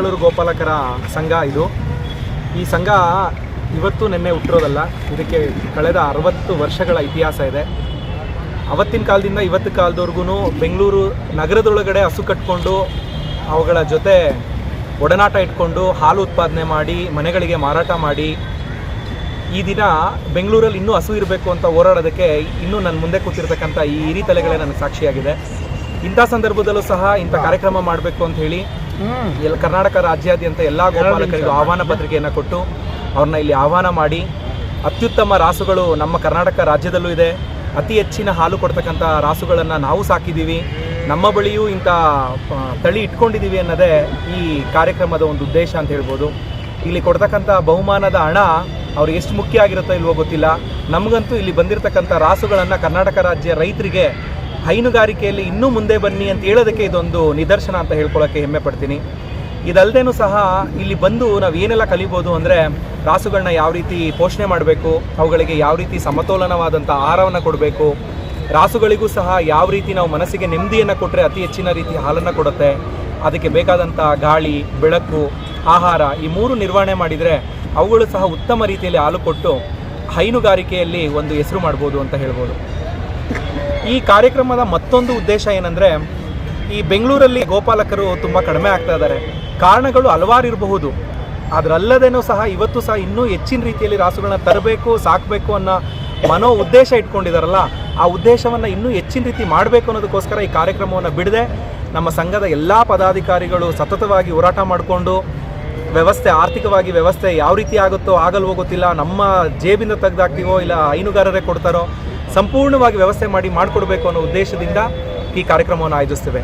ಬೆಂಗಳೂರು ಗೋಪಾಲಕರ ಸಂಘ ಇದು. ಈ ಸಂಘ ಇವತ್ತು ನಿನ್ನೆ ಹುಟ್ಟಿರೋದಲ್ಲ. ಇದಕ್ಕೆ ಕಳೆದ ಅರವತ್ತು ವರ್ಷಗಳ ಇತಿಹಾಸ ಇದೆ. ಅವತ್ತಿನ ಕಾಲದಿಂದ ಇವತ್ತು ಕಾಲದವರೆಗೂ ಬೆಂಗಳೂರು ನಗರದೊಳಗಡೆ ಹಸು ಕಟ್ಕೊಂಡು ಅವುಗಳ ಜೊತೆ ಒಡನಾಟ ಇಟ್ಕೊಂಡು ಹಾಲು ಉತ್ಪಾದನೆ ಮಾಡಿ ಮನೆಗಳಿಗೆ ಮಾರಾಟ ಮಾಡಿ ಈ ದಿನ ಬೆಂಗಳೂರಲ್ಲಿ ಇನ್ನೂ ಹಸು ಇರಬೇಕು ಅಂತ ಹೋರಾಡೋದಕ್ಕೆ ಇನ್ನೂ ನನ್ನ ಮುಂದೆ ಕೂತಿರ್ತಕ್ಕಂಥ ಈ ಹಿರಿ ತಲೆಗಳೇ ನನಗೆ ಸಾಕ್ಷಿಯಾಗಿದೆ. ಇಂಥ ಸಂದರ್ಭದಲ್ಲೂ ಸಹ ಇಂಥ ಕಾರ್ಯಕ್ರಮ ಮಾಡಬೇಕು ಅಂತ ಹೇಳಿ ಎಲ್ಲ ಕರ್ನಾಟಕ ರಾಜ್ಯಾದ್ಯಂತ ಎಲ್ಲ ಗೋಪಾಲಕರಿಗೂ ಆಹ್ವಾನ ಪತ್ರಿಕೆಯನ್ನು ಕೊಟ್ಟು ಅವ್ರನ್ನ ಇಲ್ಲಿ ಆಹ್ವಾನ ಮಾಡಿ ಅತ್ಯುತ್ತಮ ರಾಸುಗಳು ನಮ್ಮ ಕರ್ನಾಟಕ ರಾಜ್ಯದಲ್ಲೂ ಇದೆ. ಅತಿ ಹೆಚ್ಚಿನ ಹಾಲು ಕೊಡ್ತಕ್ಕಂಥ ರಾಸುಗಳನ್ನು ನಾವು ಸಾಕಿದ್ದೀವಿ ನಮ್ಮ ಬಳಿಯೂ ಇಂಥ ತಳಿ ಇಟ್ಕೊಂಡಿದ್ದೀವಿ ಅನ್ನೋದೇ ಈ ಕಾರ್ಯಕ್ರಮದ ಒಂದು ಉದ್ದೇಶ ಅಂತ ಹೇಳ್ಬೋದು. ಇಲ್ಲಿ ಕೊಡ್ತಕ್ಕಂಥ ಬಹುಮಾನದ ಹಣ ಅವ್ರಿಗೆ ಎಷ್ಟು ಮುಖ್ಯ ಆಗಿರುತ್ತೋ ಇಲ್ವೋ ಗೊತ್ತಿಲ್ಲ. ನಮಗಂತೂ ಇಲ್ಲಿ ಬಂದಿರತಕ್ಕಂಥ ರಾಸುಗಳನ್ನು ಕರ್ನಾಟಕ ರಾಜ್ಯ ರೈತರಿಗೆ ಹೈನುಗಾರಿಕೆಯಲ್ಲಿ ಇನ್ನೂ ಮುಂದೆ ಬನ್ನಿ ಅಂತ ಹೇಳೋದಕ್ಕೆ ಇದೊಂದು ನಿದರ್ಶನ ಅಂತ ಹೇಳ್ಕೊಳ್ಳೋಕ್ಕೆ ಹೆಮ್ಮೆ ಪಡ್ತೀನಿ. ಇದಲ್ಲದೇನೂ ಸಹ ಇಲ್ಲಿ ಬಂದು ನಾವು ಏನೆಲ್ಲ ಕಲಿಬೋದು ಅಂದರೆ ರಾಸುಗಳನ್ನ ಯಾವ ರೀತಿ ಪೋಷಣೆ ಮಾಡಬೇಕು, ಅವುಗಳಿಗೆ ಯಾವ ರೀತಿ ಸಮತೋಲನವಾದಂಥ ಆಹಾರವನ್ನು ಕೊಡಬೇಕು, ರಾಸುಗಳಿಗೂ ಸಹ ಯಾವ ರೀತಿ ನಾವು ಮನಸ್ಸಿಗೆ ನೆಮ್ಮದಿಯನ್ನು ಕೊಟ್ಟರೆ ಅತಿ ಹೆಚ್ಚಿನ ರೀತಿ ಹಾಲನ್ನು ಕೊಡುತ್ತೆ, ಅದಕ್ಕೆ ಬೇಕಾದಂಥ ಗಾಳಿ, ಬೆಳಕು, ಆಹಾರ ಈ ಮೂರು ನಿರ್ವಹಣೆ ಮಾಡಿದರೆ ಅವುಗಳು ಸಹ ಉತ್ತಮ ರೀತಿಯಲ್ಲಿ ಹಾಲು ಕೊಟ್ಟು ಹೈನುಗಾರಿಕೆಯಲ್ಲಿ ಒಂದು ಹೆಸರು ಮಾಡ್ಬೋದು ಅಂತ ಹೇಳ್ಬೋದು. ಈ ಕಾರ್ಯಕ್ರಮದ ಮತ್ತೊಂದು ಉದ್ದೇಶ ಏನಂದರೆ, ಈ ಬೆಂಗಳೂರಲ್ಲಿ ಗೋಪಾಲಕರು ತುಂಬ ಕಡಿಮೆ ಆಗ್ತಾ ಇದ್ದಾರೆ. ಕಾರಣಗಳು ಹಲವಾರು ಇರಬಹುದು. ಅದರಲ್ಲದೇನೂ ಸಹ ಇವತ್ತು ಸಹ ಇನ್ನೂ ಹೆಚ್ಚಿನ ರೀತಿಯಲ್ಲಿ ರಾಸುಗಳನ್ನ ತರಬೇಕು, ಸಾಕಬೇಕು ಅನ್ನೋ ಮನೋ ಉದ್ದೇಶ ಇಟ್ಕೊಂಡಿದಾರಲ್ಲ, ಆ ಉದ್ದೇಶವನ್ನು ಇನ್ನೂ ಹೆಚ್ಚಿನ ರೀತಿ ಮಾಡಬೇಕು ಅನ್ನೋದಕ್ಕೋಸ್ಕರ ಈ ಕಾರ್ಯಕ್ರಮವನ್ನು ಬಿಡದೆ, ನಮ್ಮ ಸಂಘದ ಎಲ್ಲ ಪದಾಧಿಕಾರಿಗಳು ಸತತವಾಗಿ ಹೋರಾಟ ಮಾಡಿಕೊಂಡು, ವ್ಯವಸ್ಥೆ, ಆರ್ಥಿಕವಾಗಿ ವ್ಯವಸ್ಥೆ ಯಾವ ರೀತಿ ಆಗುತ್ತೋ ಆಗಲ್ವೋ ಗೊತ್ತಿಲ್ಲ, ನಮ್ಮ ಜೇಬಿಂದ ತೆಗೆದಾಕ್ತೀವೋ ಇಲ್ಲ ಹೈನುಗಾರರೇ ಕೊಡ್ತಾರೋ ಸಂಪೂರ್ಣವಾಗಿ ವ್ಯವಸ್ಥೆ ಮಾಡಿ ಮಾಡಿಕೊಡ್ಬೇಕು ಅನ್ನೋ ಉದ್ದೇಶದಿಂದ ಈ ಕಾರ್ಯಕ್ರಮವನ್ನು ಆಯೋಜಿಸ್ತೇವೆ.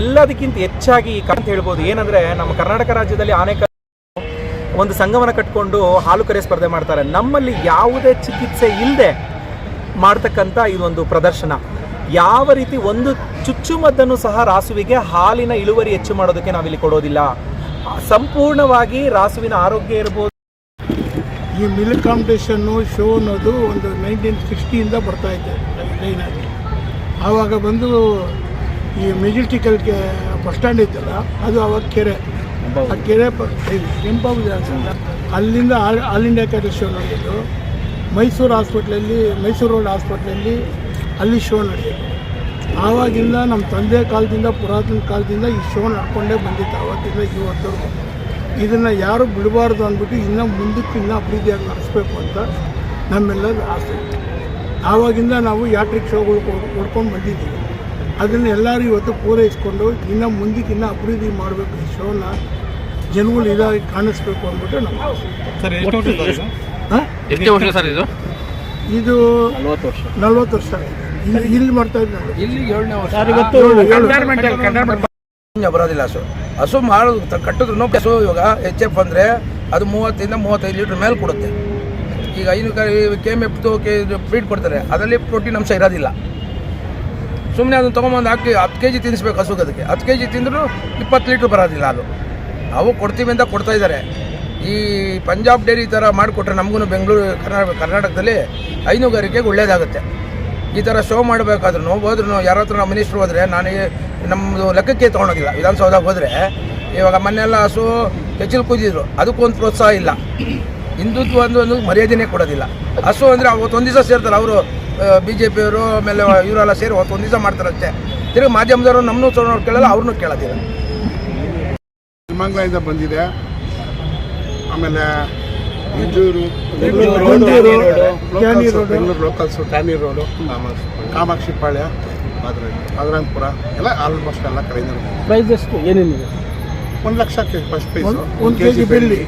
ಎಲ್ಲದಕ್ಕಿಂತ ಹೆಚ್ಚಾಗಿ ಈ ಅಂತ ಹೇಳ್ಬೋದು ಏನಂದರೆ ನಮ್ಮ ಕರ್ನಾಟಕ ರಾಜ್ಯದಲ್ಲಿ ಆನೆ ಒಂದು ಸಂಘವನ್ನು ಕಟ್ಕೊಂಡು ಹಾಲು ಕರೆ ಸ್ಪರ್ಧೆ ಮಾಡ್ತಾರೆ. ನಮ್ಮಲ್ಲಿ ಯಾವುದೇ ಚಿಕಿತ್ಸೆ ಇಲ್ಲದೆ ಮಾಡ್ತಕ್ಕಂಥ ಇದೊಂದು ಪ್ರದರ್ಶನ. ಯಾವ ರೀತಿ ಒಂದು ಚುಚ್ಚುಮದ್ದನ್ನು ಸಹ ರಾಸುವಿಗೆ ಹಾಲಿನ ಇಳುವರಿ ಹೆಚ್ಚು ಮಾಡೋದಕ್ಕೆ ನಾವಿಲ್ಲಿ ಕೊಡೋದಿಲ್ಲ. ಸಂಪೂರ್ಣವಾಗಿ ರಾಸುವಿನ ಆರೋಗ್ಯ ಇರ್ಬೋದು ಈ ಮಿಲ್ಕ್ ಕಾಂಪಿಟೇಷನ್ನು ಶೋ ಅನ್ನೋದು ಒಂದು ನೈನ್ಟೀನ್ ಸಿಕ್ಸ್ಟಿಯಿಂದ ಬರ್ತಾ ಇದೆ ಲೈನಾಗಿ ಆವಾಗ ಬಂದು ಈ ಮೆಜೆಸ್ಟಿಕಲ್ ಬಸ್ ಸ್ಟ್ಯಾಂಡ್ ಇತ್ತಲ್ಲ, ಅದು ಆವಾಗ ಕೆರೆ. ಆ ಕೆರೆ ಕೆಂಪಾಬು ಜಾನ್ಸನ್ ಅಲ್ಲಿಂದ all all India cattle show ನಡೆಯಿತು ಮೈಸೂರು ಹಾಸ್ಪಿಟ್ಲಲ್ಲಿ, ಮೈಸೂರು ರೋಡ್ ಹಾಸ್ಪಿಟ್ಲಲ್ಲಿ ಅಲ್ಲಿ ಶೋ ನಡೆಯಿತು ಆವಾಗಿಂದ ನಮ್ಮ ತಂದೆ ಕಾಲದಿಂದ, ಪುರಾತನ ಕಾಲದಿಂದ ಈ ಶೋ ನಡ್ಕೊಂಡೇ ಬಂದಿತ್ತು, ಆವತ್ತಿಂದ ಇವತ್ತವರೆಗೂ ಇದನ್ನು ಯಾರು ಬಿಡಬಾರ್ದು ಅಂದ್ಬಿಟ್ಟು ಇನ್ನೂ ಮುಂದಕ್ಕೆ ಇನ್ನೂ ಅಭಿವೃದ್ಧಿಯಾಗಿ ನಡೆಸಬೇಕು ಅಂತ ನಮ್ಮೆಲ್ಲರ ಆಸೆ. ಆವಾಗಿಂದ ನಾವು ಯಾಟ್ರಿಕ್ ಶೋಗಳು ಕೊಡ್ಕೊಂಡು ಬಂದಿದ್ದೀವಿ. ಅದನ್ನು ಎಲ್ಲರೂ ಇವತ್ತು ಪೂರೈಸ್ಕೊಂಡು ಇನ್ನೂ ಮುಂದಕ್ಕೆ ಇನ್ನೂ ಅಭಿವೃದ್ಧಿ ಮಾಡಬೇಕು ಈ ಶೋನ ಜನಗಳು ಇದಾಗಿ ಕಾಣಿಸ್ಬೇಕು ಅಂದ್ಬಿಟ್ಟು ನಮ್ಮ ಆಸೆ. ಸರ್ ಎಷ್ಟು ವರ್ಷ ಸರ್ ಇದು? ಇದು? ನಲ್ವತ್ತು ವರ್ಷ. ನಲ್ವತ್ತು ವರ್ಷ. ಇಲ್ಲಿ ಇಲ್ಲಿ ಮಾಡ್ತಾ ಇದ್ದಾರೆ. ವರ್ಷ ಬರೋದಿಲ್ಲ ಹಸು. ಹಸು ಮಾಡೋದು ಕಟ್ಟಿದ್ರು ಹಸು ಇವಾಗ ಎಚ್ ಎಫ್ ಅಂದರೆ ಅದು ಮೂವತ್ತರಿಂದ ಮೂವತ್ತೈದು ಲೀಟ್ರ್ ಮೇಲೆ ಕೊಡುತ್ತೆ. ಈಗ ಐದು ಕೆ ಎಂ ಎಫ್ ಕೆ ಫೀಡ್ ಕೊಡ್ತಾರೆ. ಅದರಲ್ಲಿ ಪ್ರೋಟೀನ್ ಅಂಶ ಇರೋದಿಲ್ಲ. ಸುಮ್ಮನೆ ಅದನ್ನು ತೊಗೊಂಬಂದು ಹಾಕಿ ಹತ್ತು ಕೆ ಜಿ ತಿನ್ನಿಸ್ಬೇಕು ಹಸುಗೆ ಅದಕ್ಕೆ. ಹತ್ತು ಕೆ ಜಿ ತಿಂದರೂ ಇಪ್ಪತ್ತು ಲೀಟ್ರ್ ಬರೋದಿಲ್ಲ ಅದು. ಅವು ಕೊಡ್ತೀವಿ ಅಂತ ಕೊಡ್ತಾ ಇದ್ದಾರೆ. ಈ ಪಂಜಾಬ್ ಡೈರಿ ಥರ ಮಾಡಿಕೊಟ್ರೆ ನಮಗೂ ಬೆಂಗಳೂರು, ಕರ್ನಾಟಕ, ಕರ್ನಾಟಕದಲ್ಲಿ ಹೈನುಗಾರಿಕೆಗೆ ಒಳ್ಳೇದಾಗುತ್ತೆ. ಈ ಥರ ಶೋ ಮಾಡಬೇಕಾದ್ರೂ ಹೋದ್ರೂ ಯಾರ ಹತ್ರ ನಮ್ಮ ಮಿನಿಸ್ಟ್ರು ಹೋದರೆ ನಾನು ಈ- ನಮ್ಮದು ಲೆಕ್ಕಕ್ಕೆ ತೊಗೊಳೋದಿಲ್ಲ ವಿಧಾನಸೌಧಕ್ಕೆ ಹೋದರೆ ಇವಾಗ ಮೊನ್ನೆಲ್ಲ ಹಸು ಹೆಚ್ಚಿಲ್ ಕೂದಿದ್ರು ಅದಕ್ಕೊಂದು ಪ್ರೋತ್ಸಾಹ ಇಲ್ಲ ಹಿಂದುತ್ವ ಒಂದು ಒಂದು ಮರ್ಯಾದೆನೇ ಕೊಡೋದಿಲ್ಲ ಹಸು ಅಂದರೆ ಅವತ್ತೊಂದು ದಿವಸ ಸೇರ್ತಾರೆ ಅವರು ಬಿ ಜೆ ಪಿಯವರು ಆಮೇಲೆ ಇವರೆಲ್ಲ ಸೇರಿ ಅವತ್ತೊಂದು ದಿವಸ ಮಾಡ್ತಾರಷ್ಟೇ ತಿರುಗಿ ಮಾಧ್ಯಮದವರು ನಮ್ಮನ್ನು ತೊಗೊಂಡವ್ರು ಕೇಳಲ್ಲ ಅವ್ರನ್ನೂ ಕೇಳೋದಿಲ್ಲ ಮಂಗಳದಿಂದ ಬಂದಿದೆ ಆಮೇಲೆ ಕ್ಯಾನಿ road. Bengaluru locals tannery road Kamakshi Palya Madhurampura ಎಲ್ಲ ಆಲ್ಮೋಸ್ಟ್ ಎಲ್ಲ ಕಡೆಯಿಂದ ಪ್ರೈಸ್ ಎಷ್ಟು? ಏನೇನಿದೆ ಒಂದು ಲಕ್ಷಕ್ಕೆ ಫಸ್ಟ್ ಪ್ರೈಸ್ ಒಂದು ಕೆ ಜಿ ಬೆಳ್ಳಿ.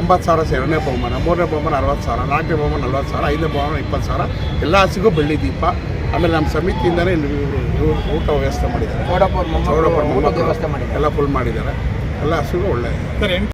ಎಂಬತ್ತು ಸಾವಿರ ಎರಡನೇ ಬಹುಮಾನ ಮೂರನೇ ಬಹುಮಾನ ಅರವತ್ತು ಸಾವಿರ ನಾಲ್ಕನೇ ಬಹುಮಾನ ನಲ್ವತ್ತು ಸಾವಿರ ಐದನೇ ಬಹುಮಾನ ಇಪ್ಪತ್ತು ಸಾವಿರ. ಎಲ್ಲ ಹಸಿಗೂ ಬೆಳ್ಳಿ ದೀಪ. ಆಮೇಲೆ ನಮ್ಮ ಸಮಿತಿಯಿಂದಲೇ ಊಟ ವ್ಯವಸ್ಥೆ ಮಾಡಿದ್ದಾರೆ. ಎಲ್ಲ ಫುಲ್ ಮಾಡಿದ್ದಾರೆ. ಎಲ್ಲ ಹಸಿಗೂ ಒಳ್ಳೆ. ಸರ್ ಎಂಟು